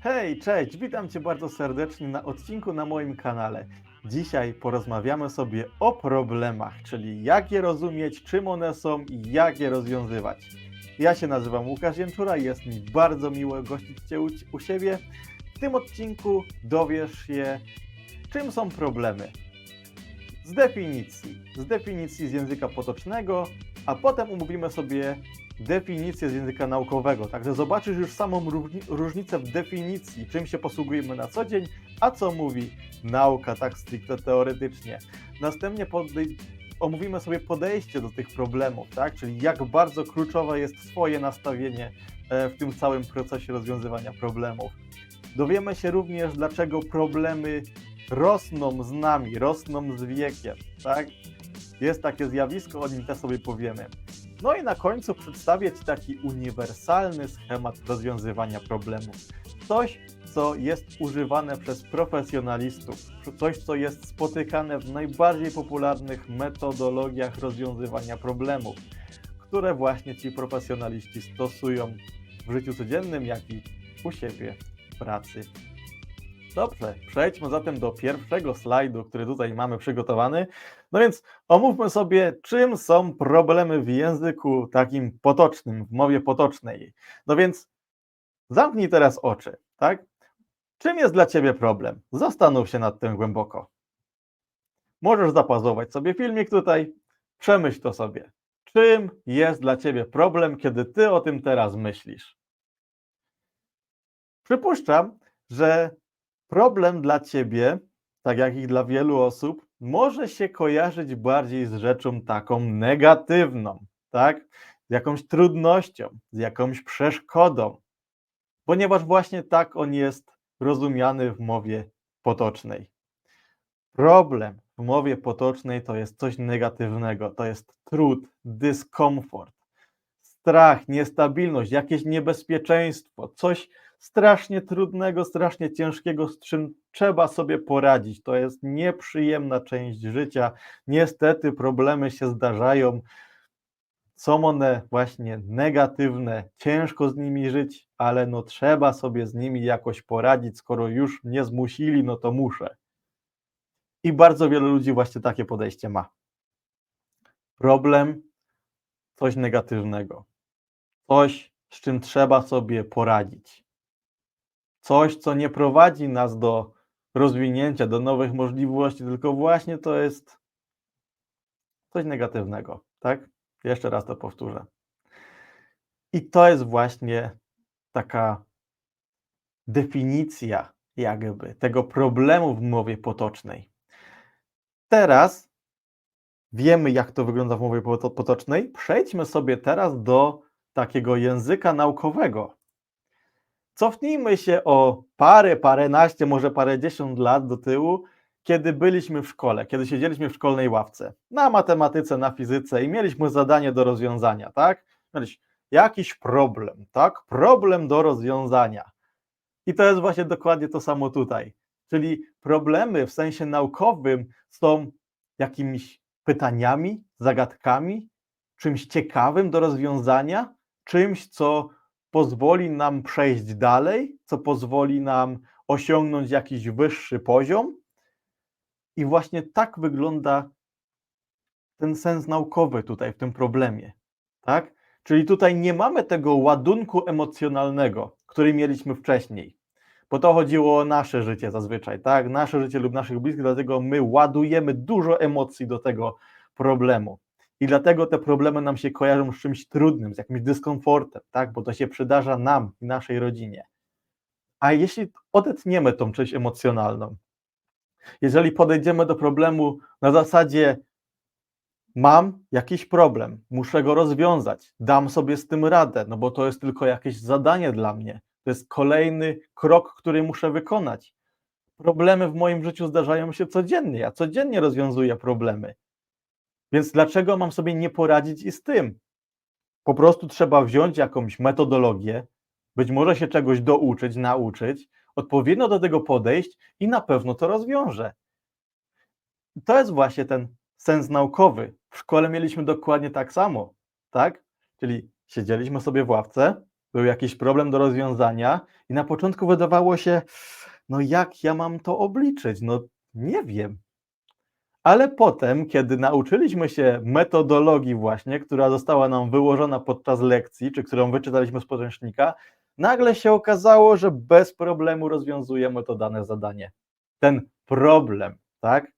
Hej, cześć, witam Cię bardzo serdecznie na odcinku na moim kanale. Dzisiaj porozmawiamy sobie o problemach, czyli jak je rozumieć, czym one są i jak je rozwiązywać. Ja się nazywam Łukasz Jęczura i jest mi bardzo miło gościć Cię u, u siebie. W tym odcinku dowiesz się, czym są problemy. Z definicji, z definicji z języka potocznego, a potem omówimy sobie definicję z języka naukowego. Także zobaczysz już samą różni- różnicę w definicji, czym się posługujemy na co dzień, a co mówi nauka tak stricte teoretycznie. Następnie omówimy sobie podejście do tych problemów, tak? czyli jak bardzo kluczowe jest swoje nastawienie e, w tym całym procesie rozwiązywania problemów. Dowiemy się również, dlaczego problemy rosną z nami, rosną z wiekiem. Tak? Jest takie zjawisko, o nim też sobie powiemy. No i na końcu przedstawię Ci taki uniwersalny schemat rozwiązywania problemów. Coś, co jest używane przez profesjonalistów, coś, co jest spotykane w najbardziej popularnych metodologiach rozwiązywania problemów, które właśnie ci profesjonaliści stosują w życiu codziennym, jak i u siebie w pracy. Dobrze, przejdźmy zatem do pierwszego slajdu, który tutaj mamy przygotowany. No więc omówmy sobie, czym są problemy w języku takim potocznym, w mowie potocznej. No więc zamknij teraz oczy, tak? Czym jest dla ciebie problem? Zastanów się nad tym głęboko. Możesz zapazować sobie filmik tutaj, przemyśl to sobie. Czym jest dla ciebie problem, kiedy ty o tym teraz myślisz? Przypuszczam, że problem dla ciebie, tak jak i dla wielu osób, może się kojarzyć bardziej z rzeczą taką negatywną, tak? Z jakąś trudnością, z jakąś przeszkodą, ponieważ właśnie tak on jest rozumiany w mowie potocznej. Problem w mowie potocznej to jest coś negatywnego, to jest trud, dyskomfort, strach, niestabilność, jakieś niebezpieczeństwo, coś strasznie trudnego, strasznie ciężkiego, z czym trzeba sobie poradzić. To jest nieprzyjemna część życia. Niestety problemy się zdarzają. Są one właśnie negatywne, ciężko z nimi żyć, ale no trzeba sobie z nimi jakoś poradzić. Skoro już mnie zmusili, no to muszę. I bardzo wielu ludzi właśnie takie podejście ma. Problem, coś negatywnego, coś, z czym trzeba sobie poradzić coś, co nie prowadzi nas do rozwinięcia, do nowych możliwości, tylko właśnie to jest coś negatywnego, tak? Jeszcze raz to powtórzę. I to jest właśnie taka definicja jakby tego problemu w mowie potocznej. Teraz wiemy, jak to wygląda w mowie poto- potocznej. Przejdźmy sobie teraz do takiego języka naukowego. Cofnijmy się o parę, paręnaście, może parędziesiąt lat do tyłu, kiedy byliśmy w szkole, kiedy siedzieliśmy w szkolnej ławce na matematyce, na fizyce i mieliśmy zadanie do rozwiązania, tak? Mieliśmy jakiś problem, tak? Problem do rozwiązania. I to jest właśnie dokładnie to samo tutaj. Czyli problemy w sensie naukowym są jakimiś pytaniami, zagadkami, czymś ciekawym do rozwiązania, czymś, co pozwoli nam przejść dalej, co pozwoli nam osiągnąć jakiś wyższy poziom. I właśnie tak wygląda ten sens naukowy tutaj w tym problemie. Tak? Czyli tutaj nie mamy tego ładunku emocjonalnego, który mieliśmy wcześniej. Bo to chodziło o nasze życie zazwyczaj, tak? Nasze życie lub naszych bliskich, dlatego my ładujemy dużo emocji do tego problemu. I dlatego te problemy nam się kojarzą z czymś trudnym, z jakimś dyskomfortem, tak? Bo to się przydarza nam i naszej rodzinie. A jeśli odetniemy tą część emocjonalną, jeżeli podejdziemy do problemu na zasadzie mam jakiś problem, muszę go rozwiązać, dam sobie z tym radę, no bo to jest tylko jakieś zadanie dla mnie, to jest kolejny krok, który muszę wykonać. Problemy w moim życiu zdarzają się codziennie, ja codziennie rozwiązuję problemy. Więc dlaczego mam sobie nie poradzić i z tym? Po prostu trzeba wziąć jakąś metodologię, być może się czegoś douczyć, nauczyć, odpowiednio do tego podejść i na pewno to rozwiąże. To jest właśnie ten sens naukowy. W szkole mieliśmy dokładnie tak samo, tak? Czyli siedzieliśmy sobie w ławce, był jakiś problem do rozwiązania i na początku wydawało się, no jak ja mam to obliczyć? No nie wiem. Ale potem, kiedy nauczyliśmy się metodologii właśnie, która została nam wyłożona podczas lekcji, czy którą wyczytaliśmy z podręcznika, nagle się okazało, że bez problemu rozwiązujemy to dane zadanie. Ten problem, tak?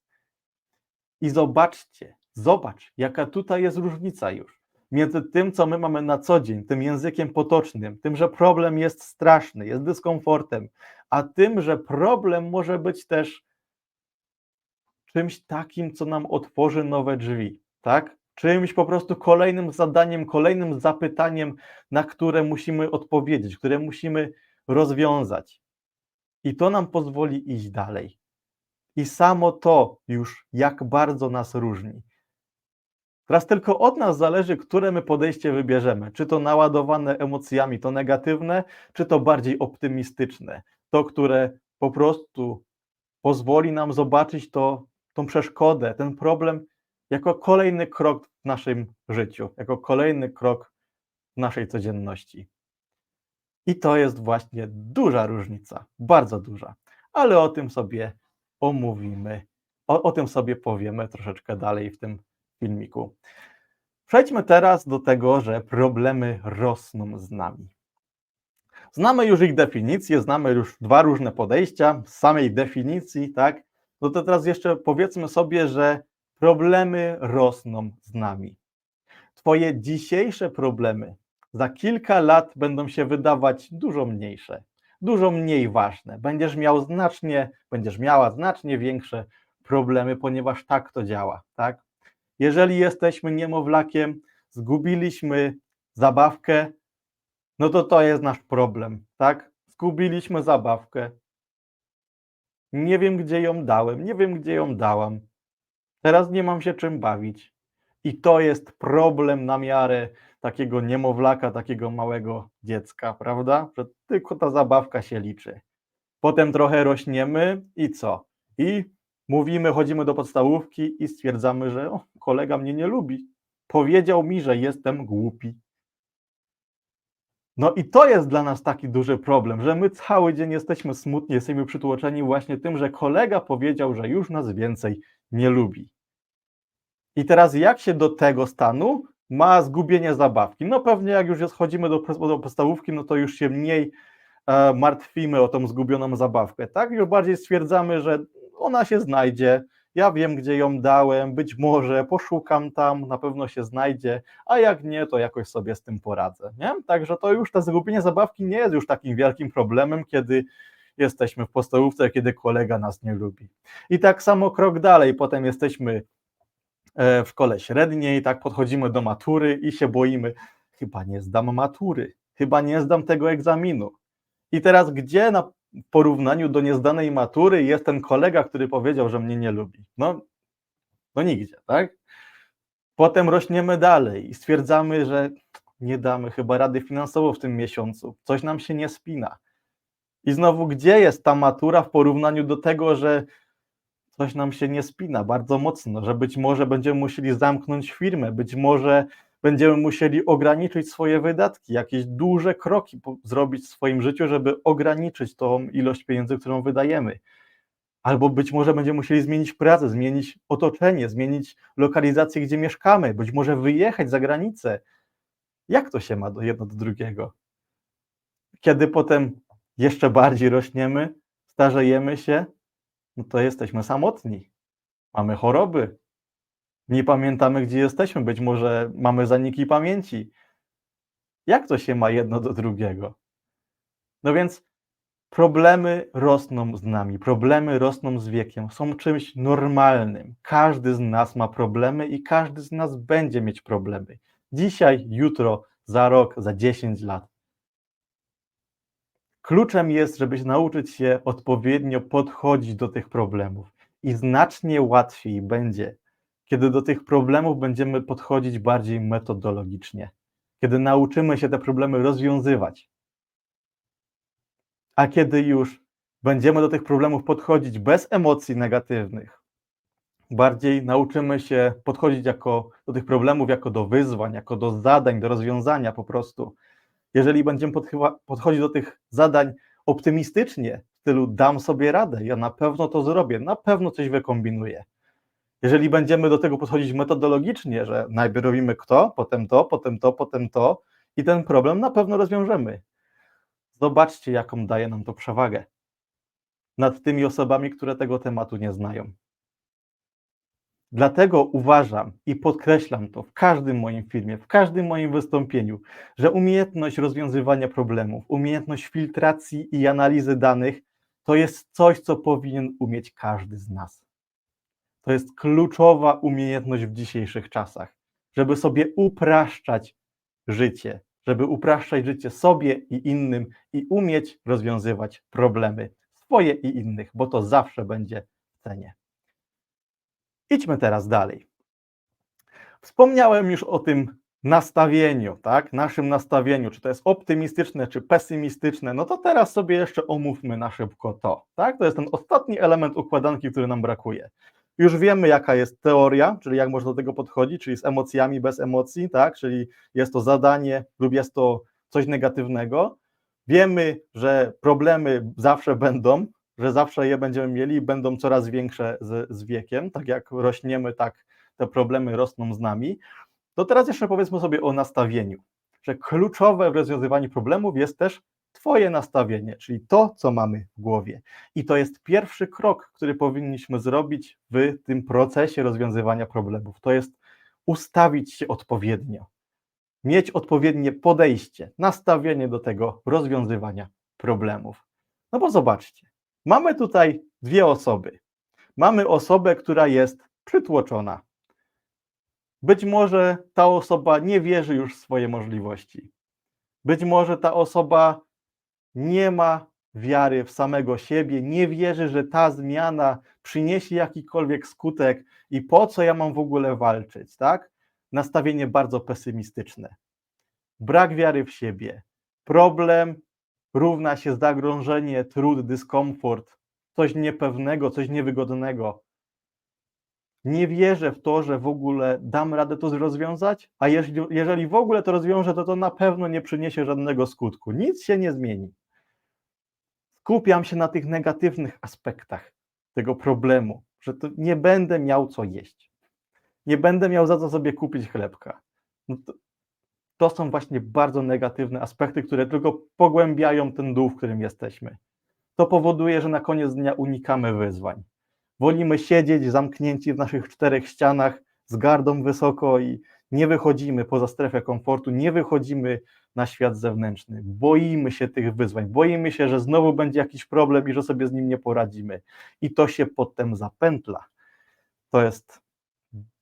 I zobaczcie, zobacz, jaka tutaj jest różnica już między tym, co my mamy na co dzień, tym językiem potocznym, tym, że problem jest straszny, jest dyskomfortem, a tym, że problem może być też czymś takim, co nam otworzy nowe drzwi, tak? Czymś po prostu kolejnym zadaniem, kolejnym zapytaniem, na które musimy odpowiedzieć, które musimy rozwiązać. I to nam pozwoli iść dalej. I samo to już jak bardzo nas różni. Teraz tylko od nas zależy, które my podejście wybierzemy. Czy to naładowane emocjami, to negatywne, czy to bardziej optymistyczne. To, które po prostu pozwoli nam zobaczyć to, tą przeszkodę, ten problem jako kolejny krok w naszym życiu, jako kolejny krok w naszej codzienności. I to jest właśnie duża różnica, bardzo duża, ale o tym sobie omówimy, o, o tym sobie powiemy troszeczkę dalej w tym filmiku. Przejdźmy teraz do tego, że problemy rosną z nami. Znamy już ich definicję, znamy już dwa różne podejścia z samej definicji, tak? No to teraz jeszcze powiedzmy sobie, że problemy rosną z nami. Twoje dzisiejsze problemy za kilka lat będą się wydawać dużo mniejsze, dużo mniej ważne. Będziesz miał znacznie, będziesz miała znacznie większe problemy, ponieważ tak to działa, tak? Jeżeli jesteśmy niemowlakiem, zgubiliśmy zabawkę, no to to jest nasz problem, tak? Zgubiliśmy zabawkę. Nie wiem, gdzie ją dałem, nie wiem, gdzie ją dałam. Teraz nie mam się czym bawić. I to jest problem na miarę takiego niemowlaka, takiego małego dziecka, prawda? Że tylko ta zabawka się liczy. Potem trochę rośniemy i co? I mówimy, chodzimy do podstawówki i stwierdzamy, że o, kolega mnie nie lubi. Powiedział mi, że jestem głupi. No i to jest dla nas taki duży problem, że my cały dzień jesteśmy smutni, jesteśmy przytłoczeni właśnie tym, że kolega powiedział, że już nas więcej nie lubi. I teraz jak się do tego stanu ma zgubienie zabawki? No pewnie jak już jest, chodzimy do, do podstawówki, no to już się mniej e, martwimy o tą zgubioną zabawkę, tak? Już bardziej stwierdzamy, że ona się znajdzie, ja wiem, gdzie ją dałem, być może poszukam tam, na pewno się znajdzie, a jak nie, to jakoś sobie z tym poradzę. Nie? Także to już to zgubienie zabawki nie jest już takim wielkim problemem, kiedy jesteśmy w podstawówce, kiedy kolega nas nie lubi. I tak samo krok dalej, potem jesteśmy e, w szkole średniej, tak podchodzimy do matury i się boimy, chyba nie zdam matury, chyba nie zdam tego egzaminu. I teraz gdzie na porównaniu do niezdanej matury jest ten kolega, który powiedział, że mnie nie lubi. No, no nigdzie, tak? Potem rośniemy dalej i stwierdzamy, że nie damy chyba rady finansowo w tym miesiącu, coś nam się nie spina. I znowu, gdzie jest ta matura w porównaniu do tego, że coś nam się nie spina bardzo mocno, że być może będziemy musieli zamknąć firmę, być może będziemy musieli ograniczyć swoje wydatki, jakieś duże kroki zrobić w swoim życiu, żeby ograniczyć tą ilość pieniędzy, którą wydajemy. Albo być może będziemy musieli zmienić pracę, zmienić otoczenie, zmienić lokalizację, gdzie mieszkamy, być może wyjechać za granicę. Jak to się ma do jedno do drugiego? Kiedy potem jeszcze bardziej rośniemy, starzejemy się, no to jesteśmy samotni. Mamy choroby, nie pamiętamy, gdzie jesteśmy, być może mamy zaniki pamięci. Jak to się ma jedno do drugiego? No więc problemy rosną z nami, problemy rosną z wiekiem, są czymś normalnym. Każdy z nas ma problemy i każdy z nas będzie mieć problemy. Dzisiaj, jutro, za rok, za 10 lat. Kluczem jest, żeby nauczyć się odpowiednio podchodzić do tych problemów i znacznie łatwiej będzie kiedy do tych problemów będziemy podchodzić bardziej metodologicznie, kiedy nauczymy się te problemy rozwiązywać. A kiedy już będziemy do tych problemów podchodzić bez emocji negatywnych, bardziej nauczymy się podchodzić jako, do tych problemów jako do wyzwań, jako do zadań, do rozwiązania po prostu, Jeżeli będziemy podchodzić do tych zadań optymistycznie, w stylu dam sobie radę, ja na pewno to zrobię, na pewno coś wykombinuję. Jeżeli będziemy do tego podchodzić metodologicznie, że najpierw robimy kto, potem to, potem to, potem to i ten problem na pewno rozwiążemy. Zobaczcie, jaką daje nam to przewagę nad tymi osobami, które tego tematu nie znają. Dlatego uważam i podkreślam to w każdym moim filmie, w każdym moim wystąpieniu, że umiejętność rozwiązywania problemów, umiejętność filtracji i analizy danych to jest coś, co powinien umieć każdy z nas. To jest kluczowa umiejętność w dzisiejszych czasach, żeby sobie upraszczać życie, żeby upraszczać życie sobie i innym i umieć rozwiązywać problemy swoje i innych, bo to zawsze będzie w cenie. Idźmy teraz dalej. Wspomniałem już o tym nastawieniu, tak? Naszym nastawieniu, czy to jest optymistyczne, czy pesymistyczne. No to teraz sobie jeszcze omówmy na szybko to, tak? To jest ten ostatni element układanki, który nam brakuje. Już wiemy, jaka jest teoria, czyli jak można do tego podchodzić, czyli z emocjami, bez emocji, tak? Czyli jest to zadanie lub jest to coś negatywnego. Wiemy, że problemy zawsze będą, że zawsze je będziemy mieli i będą coraz większe z, z wiekiem. Tak jak rośniemy, tak te problemy rosną z nami. To teraz jeszcze powiedzmy sobie o nastawieniu, że kluczowe w rozwiązywaniu problemów jest też Twoje nastawienie, czyli to, co mamy w głowie. I to jest pierwszy krok, który powinniśmy zrobić w tym procesie rozwiązywania problemów. To jest ustawić się odpowiednio, mieć odpowiednie podejście, nastawienie do tego rozwiązywania problemów. No bo zobaczcie, mamy tutaj dwie osoby. Mamy osobę, która jest przytłoczona. Być może ta osoba nie wierzy już w swoje możliwości. Być może ta osoba nie ma wiary w samego siebie, nie wierzy, że ta zmiana przyniesie jakikolwiek skutek i po co ja mam w ogóle walczyć, tak? Nastawienie bardzo pesymistyczne. Brak wiary w siebie. Problem równa się zagrożenie, trud, dyskomfort, coś niepewnego, coś niewygodnego. Nie wierzę w to, że w ogóle dam radę to rozwiązać, a jeżeli, jeżeli w ogóle to rozwiążę, to to na pewno nie przyniesie żadnego skutku. Nic się nie zmieni skupiam się na tych negatywnych aspektach tego problemu, że to nie będę miał co jeść, nie będę miał za co sobie kupić chlebka. No to, to są właśnie bardzo negatywne aspekty, które tylko pogłębiają ten dół, w którym jesteśmy. To powoduje, że na koniec dnia unikamy wyzwań. Wolimy siedzieć zamknięci w naszych czterech ścianach z gardą wysoko i nie wychodzimy poza strefę komfortu, nie wychodzimy na świat zewnętrzny. Boimy się tych wyzwań, boimy się, że znowu będzie jakiś problem i że sobie z nim nie poradzimy. I to się potem zapętla. To jest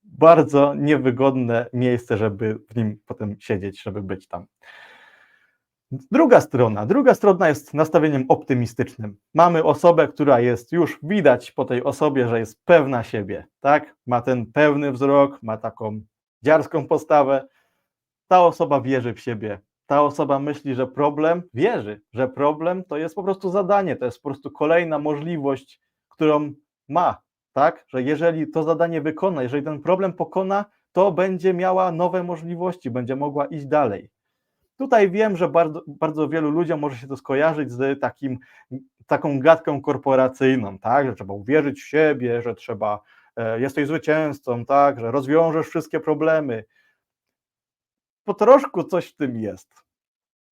bardzo niewygodne miejsce, żeby w nim potem siedzieć, żeby być tam. Druga strona, druga strona jest nastawieniem optymistycznym. Mamy osobę, która jest już widać po tej osobie, że jest pewna siebie, tak? Ma ten pewny wzrok, ma taką dziarską postawę. Ta osoba wierzy w siebie, ta osoba myśli, że problem, wierzy, że problem to jest po prostu zadanie, to jest po prostu kolejna możliwość, którą ma, tak? Że jeżeli to zadanie wykona, jeżeli ten problem pokona, to będzie miała nowe możliwości, będzie mogła iść dalej. Tutaj wiem, że bardzo, bardzo wielu ludziom może się to skojarzyć z takim, taką gadką korporacyjną, tak? Że trzeba uwierzyć w siebie, że trzeba, jesteś zwycięzcą, tak? Że rozwiążesz wszystkie problemy po troszku coś w tym jest.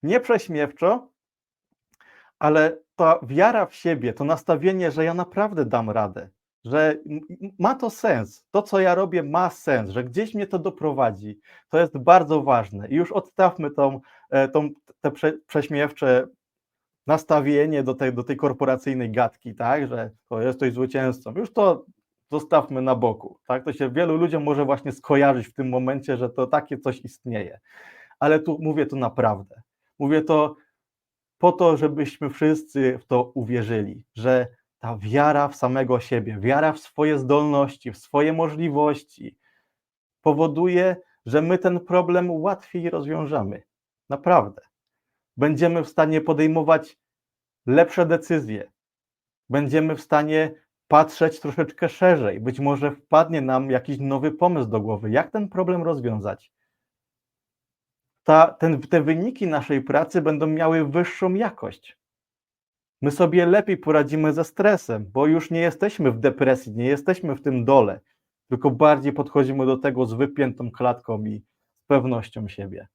Nie prześmiewczo, ale ta wiara w siebie, to nastawienie, że ja naprawdę dam radę, że ma to sens, to co ja robię ma sens, że gdzieś mnie to doprowadzi, to jest bardzo ważne. I już odstawmy tą, e, tą, te prze, prześmiewcze nastawienie do tej, do tej korporacyjnej gadki, tak, że to jesteś zwycięzcą. Już to zostawmy na boku. Tak? To się wielu ludziom może właśnie skojarzyć w tym momencie, że to takie coś istnieje. Ale tu mówię to naprawdę. Mówię to po to, żebyśmy wszyscy w to uwierzyli, że ta wiara w samego siebie, wiara w swoje zdolności, w swoje możliwości powoduje, że my ten problem łatwiej rozwiążemy. Naprawdę. Będziemy w stanie podejmować lepsze decyzje. Będziemy w stanie patrzeć troszeczkę szerzej. Być może wpadnie nam jakiś nowy pomysł do głowy, jak ten problem rozwiązać. ta, ten, te wyniki naszej pracy będą miały wyższą jakość. My sobie lepiej poradzimy ze stresem, bo już nie jesteśmy w depresji, nie jesteśmy w tym dole, tylko bardziej podchodzimy do tego z wypiętą klatką i z pewnością siebie.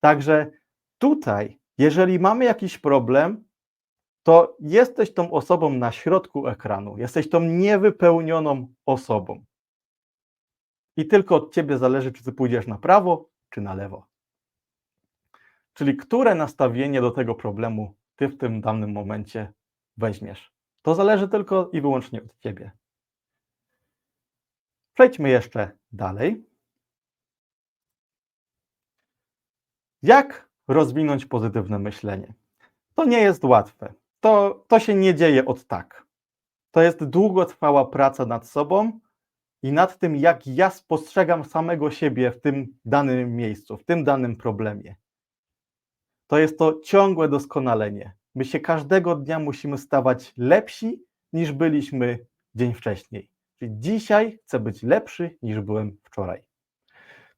Także tutaj, jeżeli mamy jakiś problem, to jesteś tą osobą na środku ekranu, jesteś tą niewypełnioną osobą. I tylko od ciebie zależy, czy ty pójdziesz na prawo, czy na lewo. Czyli które nastawienie do tego problemu ty w tym danym momencie weźmiesz. To zależy tylko i wyłącznie od ciebie. Przejdźmy jeszcze dalej. Jak rozwinąć pozytywne myślenie? To nie jest łatwe. To, to się nie dzieje od tak. To jest długotrwała praca nad sobą i nad tym, jak ja spostrzegam samego siebie w tym danym miejscu, w tym danym problemie. To jest to ciągłe doskonalenie. My się każdego dnia musimy stawać lepsi niż byliśmy dzień wcześniej. Czyli dzisiaj chcę być lepszy niż byłem wczoraj.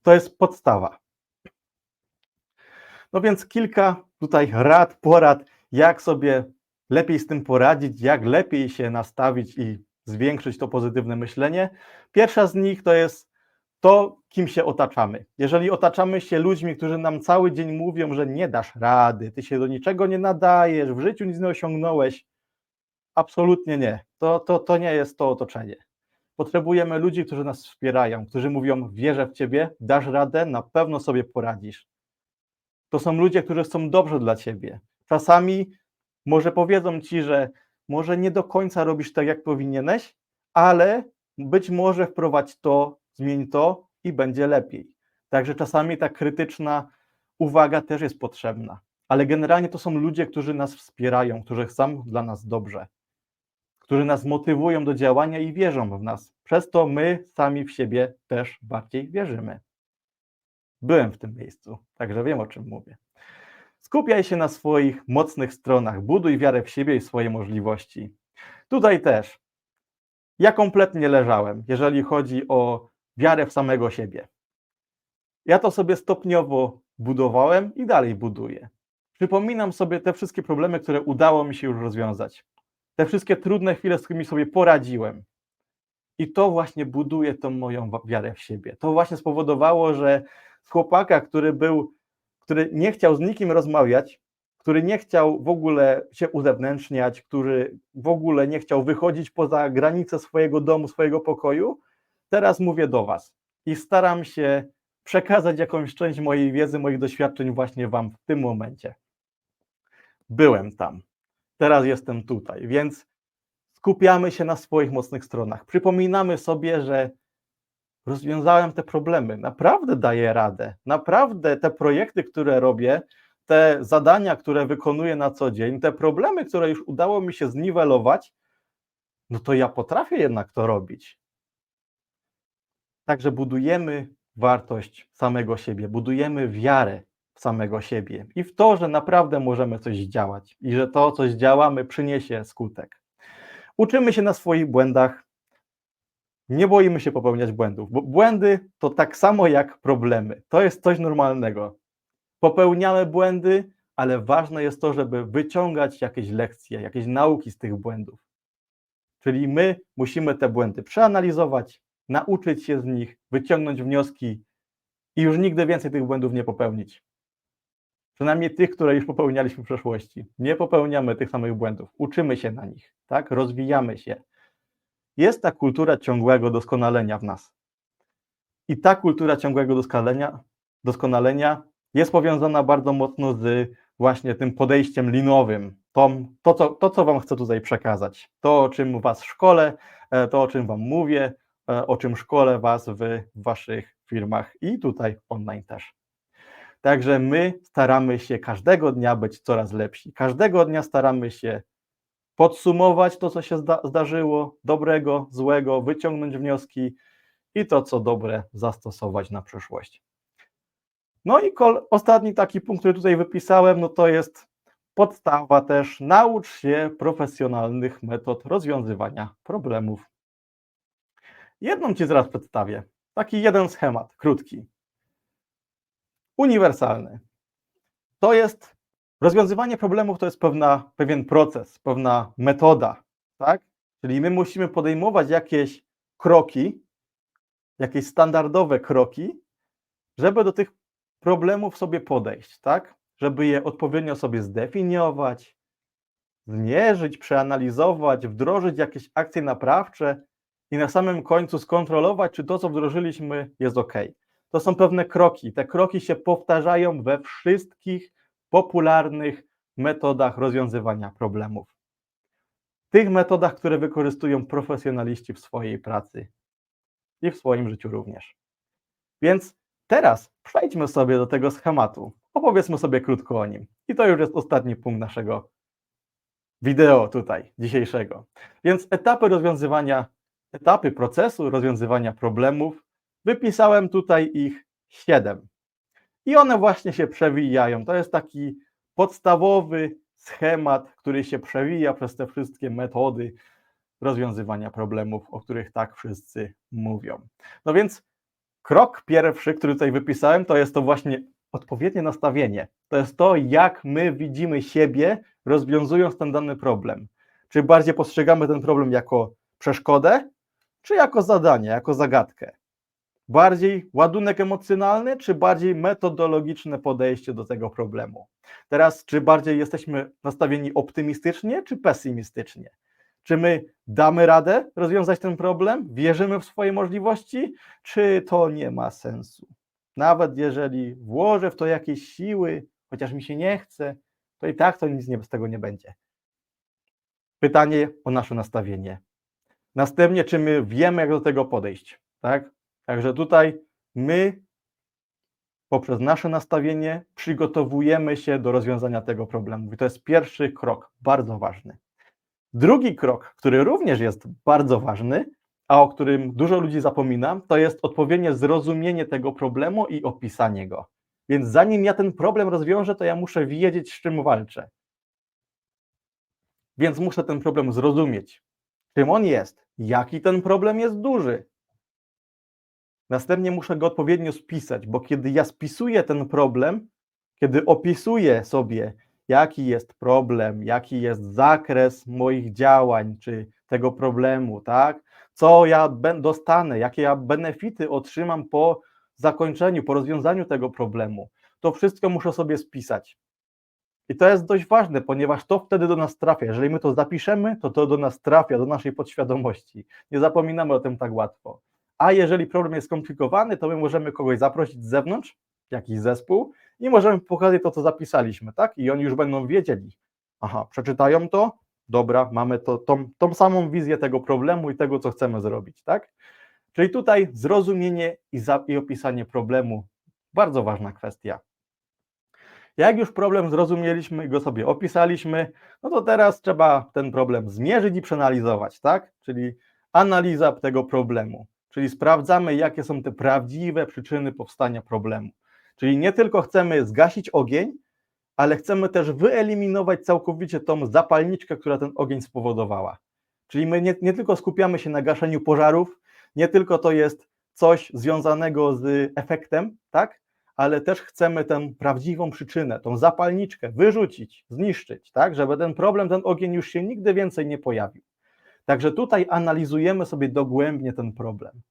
To jest podstawa. No więc kilka tutaj rad, porad, jak sobie lepiej z tym poradzić, jak lepiej się nastawić i zwiększyć to pozytywne myślenie. Pierwsza z nich to jest to, kim się otaczamy. Jeżeli otaczamy się ludźmi, którzy nam cały dzień mówią, że nie dasz rady, ty się do niczego nie nadajesz, w życiu nic nie osiągnąłeś, absolutnie nie. To, to, to nie jest to otoczenie. Potrzebujemy ludzi, którzy nas wspierają, którzy mówią: Wierzę w ciebie, dasz radę, na pewno sobie poradzisz. To są ludzie, którzy chcą dobrze dla ciebie. Czasami może powiedzą ci, że może nie do końca robisz tak, jak powinieneś, ale być może wprowadź to, zmień to i będzie lepiej. Także czasami ta krytyczna uwaga też jest potrzebna, ale generalnie to są ludzie, którzy nas wspierają, którzy chcą dla nas dobrze, którzy nas motywują do działania i wierzą w nas. Przez to my sami w siebie też bardziej wierzymy. Byłem w tym miejscu, także wiem o czym mówię. Skupiaj się na swoich mocnych stronach, buduj wiarę w siebie i swoje możliwości. Tutaj też. Ja kompletnie leżałem, jeżeli chodzi o wiarę w samego siebie. Ja to sobie stopniowo budowałem i dalej buduję. Przypominam sobie te wszystkie problemy, które udało mi się już rozwiązać. Te wszystkie trudne chwile, z którymi sobie poradziłem. I to właśnie buduje tą moją wiarę w siebie. To właśnie spowodowało, że z chłopaka, który był, który nie chciał z nikim rozmawiać, który nie chciał w ogóle się uzewnętrzniać, który w ogóle nie chciał wychodzić poza granice swojego domu, swojego pokoju, teraz mówię do Was i staram się przekazać jakąś część mojej wiedzy, moich doświadczeń właśnie Wam w tym momencie. Byłem tam, teraz jestem tutaj, więc skupiamy się na swoich mocnych stronach. Przypominamy sobie, że rozwiązałem te problemy, naprawdę daję radę, naprawdę te projekty, które robię, te zadania, które wykonuję na co dzień, te problemy, które już udało mi się zniwelować, no to ja potrafię jednak to robić. Także budujemy wartość samego siebie, budujemy wiarę w samego siebie i w to, że naprawdę możemy coś działać i że to, coś działamy, przyniesie skutek. Uczymy się na swoich błędach, nie boimy się popełniać błędów, bo błędy to tak samo jak problemy. To jest coś normalnego. Popełniamy błędy, ale ważne jest to, żeby wyciągać jakieś lekcje, jakieś nauki z tych błędów. Czyli my musimy te błędy przeanalizować, nauczyć się z nich, wyciągnąć wnioski i już nigdy więcej tych błędów nie popełnić. Przynajmniej tych, które już popełnialiśmy w przeszłości. Nie popełniamy tych samych błędów, uczymy się na nich, tak? Rozwijamy się. Jest ta kultura ciągłego doskonalenia w nas. I ta kultura ciągłego doskonalenia, doskonalenia jest powiązana bardzo mocno z właśnie tym podejściem linowym. To, to, co, to, co Wam chcę tutaj przekazać, to, o czym Was szkole, to, o czym Wam mówię, E, o czym szkolę Was w Waszych firmach i tutaj online też. Także my staramy się każdego dnia być coraz lepsi. Każdego dnia staramy się podsumować to, co się zda zdarzyło, dobrego, złego, wyciągnąć wnioski i to, co dobre, zastosować na przyszłość. No i ostatni taki punkt, który tutaj wypisałem, no to jest podstawa też. Naucz się profesjonalnych metod rozwiązywania problemów. Jedną Ci zaraz przedstawię. Taki jeden schemat, krótki. uniwersalny. To jest rozwiązywanie problemów, to jest pewna, pewien proces, pewna metoda, tak? Czyli my musimy podejmować jakieś kroki, jakieś standardowe kroki, żeby do tych problemów sobie podejść, tak? Żeby je odpowiednio sobie zdefiniować, zmierzyć, przeanalizować, wdrożyć jakieś akcje naprawcze i na samym końcu skontrolować, czy to, co wdrożyliśmy, jest ok. To są pewne kroki. Te kroki się powtarzają we wszystkich popularnych metodach rozwiązywania problemów. Tych metodach, które wykorzystują profesjonaliści w swojej pracy i w swoim życiu również. Więc teraz przejdźmy sobie do tego schematu. Opowiedzmy sobie krótko o nim. I to już jest ostatni punkt naszego wideo tutaj, dzisiejszego. Więc etapy rozwiązywania, etapy procesu rozwiązywania problemów, wypisałem tutaj ich siedem. I one właśnie się przewijają. To jest taki podstawowy schemat, który się przewija przez te wszystkie metody rozwiązywania problemów, o których tak wszyscy mówią. No więc krok pierwszy, który tutaj wypisałem, to jest to właśnie odpowiednie nastawienie. To jest to, jak my widzimy siebie, rozwiązując ten dany problem. Czy bardziej postrzegamy ten problem jako przeszkodę, czy jako zadanie, jako zagadkę? Bardziej ładunek emocjonalny, czy bardziej metodologiczne podejście do tego problemu? Teraz, czy bardziej jesteśmy nastawieni optymistycznie, czy pesymistycznie? Czy my damy radę rozwiązać ten problem? Wierzymy w swoje możliwości, czy to nie ma sensu? Nawet jeżeli włożę w to jakieś siły, chociaż mi się nie chce, to i tak to nic nie, z tego nie będzie. Pytanie o nasze nastawienie. Następnie, czy my wiemy, jak do tego podejść, tak? Także tutaj my poprzez nasze nastawienie przygotowujemy się do rozwiązania tego problemu. I to jest pierwszy krok, bardzo ważny. Drugi krok, który również jest bardzo ważny, a o którym dużo ludzi zapomina, to jest odpowiednie zrozumienie tego problemu i opisanie go. Więc zanim ja ten problem rozwiążę, to ja muszę wiedzieć, z czym walczę. Więc muszę ten problem zrozumieć. Czym on jest? Jaki ten problem jest duży? Następnie muszę go odpowiednio spisać, bo kiedy ja spisuję ten problem, kiedy opisuję sobie, jaki jest problem, jaki jest zakres moich działań czy tego problemu, tak? Co ja dostanę, jakie ja benefity otrzymam po zakończeniu, po rozwiązaniu tego problemu. To wszystko muszę sobie spisać. I to jest dość ważne, ponieważ to wtedy do nas trafia. Jeżeli my to zapiszemy, to to do nas trafia, do naszej podświadomości. Nie zapominamy o tym tak łatwo. A jeżeli problem jest skomplikowany, to my możemy kogoś zaprosić z zewnątrz, jakiś zespół, i możemy pokazać to, co zapisaliśmy, tak? I oni już będą wiedzieli. Aha, przeczytają to, dobra, mamy to, tą, tą samą wizję tego problemu i tego, co chcemy zrobić, tak? Czyli tutaj zrozumienie i, za, i opisanie problemu, bardzo ważna kwestia. Jak już problem zrozumieliśmy i go sobie opisaliśmy, no to teraz trzeba ten problem zmierzyć i przeanalizować, tak? Czyli analiza tego problemu. Czyli sprawdzamy, jakie są te prawdziwe przyczyny powstania problemu. Czyli nie tylko chcemy zgasić ogień, ale chcemy też wyeliminować całkowicie tą zapalniczkę, która ten ogień spowodowała. Czyli my nie, nie tylko skupiamy się na gaszeniu pożarów, nie tylko to jest coś związanego z efektem, tak? Ale też chcemy tę prawdziwą przyczynę, tą zapalniczkę wyrzucić, zniszczyć, tak? Żeby ten problem, ten ogień już się nigdy więcej nie pojawił. Także tutaj analizujemy sobie dogłębnie ten problem.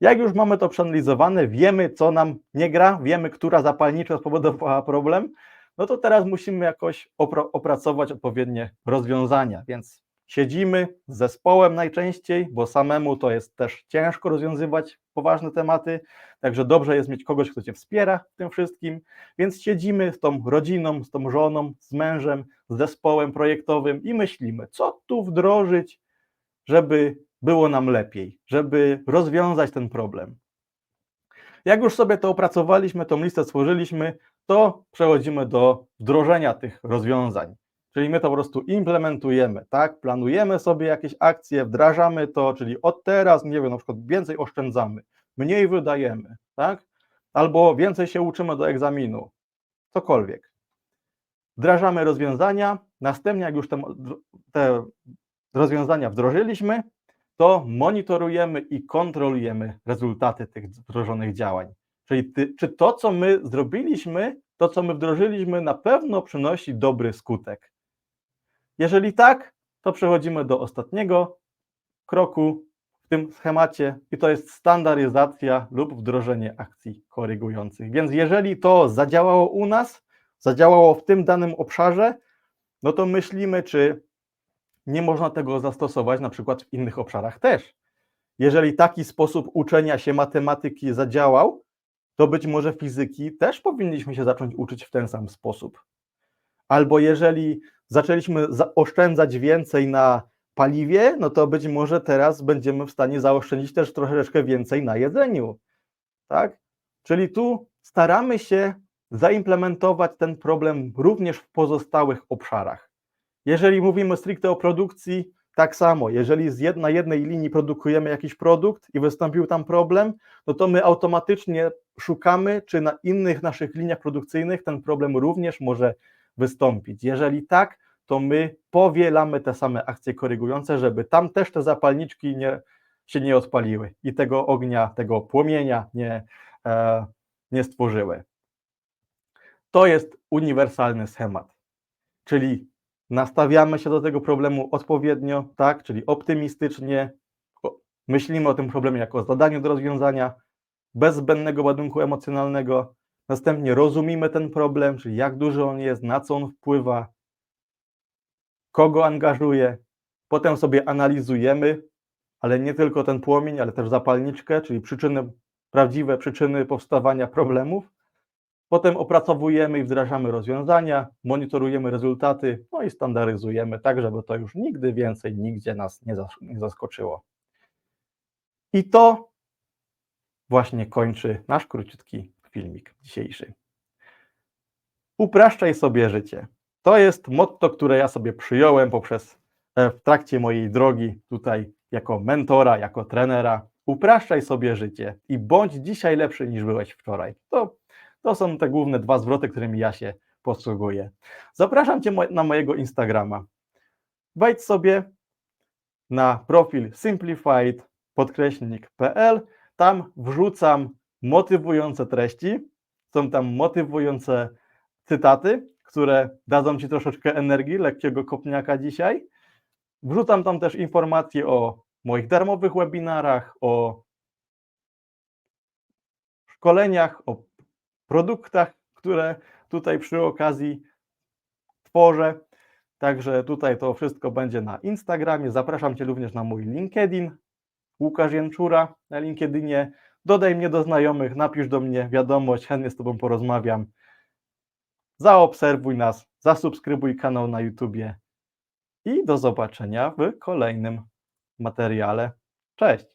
Jak już mamy to przeanalizowane, wiemy, co nam nie gra, wiemy, która zapalnicza spowodowała problem, no to teraz musimy jakoś opracować odpowiednie rozwiązania. Więc siedzimy z zespołem najczęściej, bo samemu to jest też ciężko rozwiązywać poważne tematy, także dobrze jest mieć kogoś, kto cię wspiera w tym wszystkim. Więc siedzimy z tą rodziną, z tą żoną, z mężem, z zespołem projektowym i myślimy, co tu wdrożyć, żeby było nam lepiej, żeby rozwiązać ten problem. Jak już sobie to opracowaliśmy, tą listę stworzyliśmy, to przechodzimy do wdrożenia tych rozwiązań. Czyli my to po prostu implementujemy, tak? Planujemy sobie jakieś akcje, wdrażamy to, czyli od teraz, nie wiem, na przykład więcej oszczędzamy, mniej wydajemy, tak? Albo więcej się uczymy do egzaminu, cokolwiek. Wdrażamy rozwiązania, następnie jak już te, te rozwiązania wdrożyliśmy, to monitorujemy i kontrolujemy rezultaty tych wdrożonych działań. Czyli ty, czy to, co my zrobiliśmy, to, co my wdrożyliśmy, na pewno przynosi dobry skutek. Jeżeli tak, to przechodzimy do ostatniego kroku w tym schemacie i to jest standaryzacja lub wdrożenie akcji korygujących. Więc jeżeli to zadziałało u nas, zadziałało w tym danym obszarze, no to myślimy, czy nie można tego zastosować na przykład w innych obszarach też. Jeżeli taki sposób uczenia się matematyki zadziałał, to być może fizyki też powinniśmy się zacząć uczyć w ten sam sposób. Albo jeżeli zaczęliśmy za- oszczędzać więcej na paliwie, no to być może teraz będziemy w stanie zaoszczędzić też troszeczkę więcej na jedzeniu. Tak? Czyli tu staramy się zaimplementować ten problem również w pozostałych obszarach. Jeżeli mówimy stricte o produkcji, tak samo, jeżeli z na jednej linii produkujemy jakiś produkt i wystąpił tam problem, no to my automatycznie szukamy, czy na innych naszych liniach produkcyjnych ten problem również może wystąpić. Jeżeli tak, to my powielamy te same akcje korygujące, żeby tam też te zapalniczki nie, się nie odpaliły i tego ognia, tego płomienia nie, e, nie stworzyły. To jest uniwersalny schemat, czyli nastawiamy się do tego problemu odpowiednio, tak, czyli optymistycznie, myślimy o tym problemie jako o zadaniu do rozwiązania, bez zbędnego ładunku emocjonalnego, następnie rozumiemy ten problem, czyli jak duży on jest, na co on wpływa, kogo angażuje, potem sobie analizujemy, ale nie tylko ten płomień, ale też zapalniczkę, czyli przyczyny, prawdziwe przyczyny powstawania problemów. Potem opracowujemy i wdrażamy rozwiązania, monitorujemy rezultaty, no i standaryzujemy, tak żeby to już nigdy więcej nigdzie nas nie zas- nie zaskoczyło. I to właśnie kończy nasz króciutki filmik dzisiejszy. Upraszczaj sobie życie. To jest motto, które ja sobie przyjąłem poprzez e, w trakcie mojej drogi tutaj jako mentora, jako trenera. Upraszczaj sobie życie i bądź dzisiaj lepszy niż byłeś wczoraj. To, to są te główne dwa zwroty, którymi ja się posługuję. Zapraszam Cię na mojego Instagrama. Wejdź sobie na profil simplified podkreślnik.pl. Tam wrzucam motywujące treści. Są tam motywujące cytaty, które dadzą Ci troszeczkę energii, lekkiego kopniaka dzisiaj. Wrzucam tam też informacje o moich darmowych webinarach, o szkoleniach, o produktach, które tutaj przy okazji tworzę. Także tutaj to wszystko będzie na Instagramie. Zapraszam Cię również na mój LinkedIn, Łukasz Jęczura na LinkedInie. Dodaj mnie do znajomych, napisz do mnie wiadomość, chętnie z Tobą porozmawiam. Zaobserwuj nas, zasubskrybuj kanał na YouTubie i do zobaczenia w kolejnym materiale. Cześć!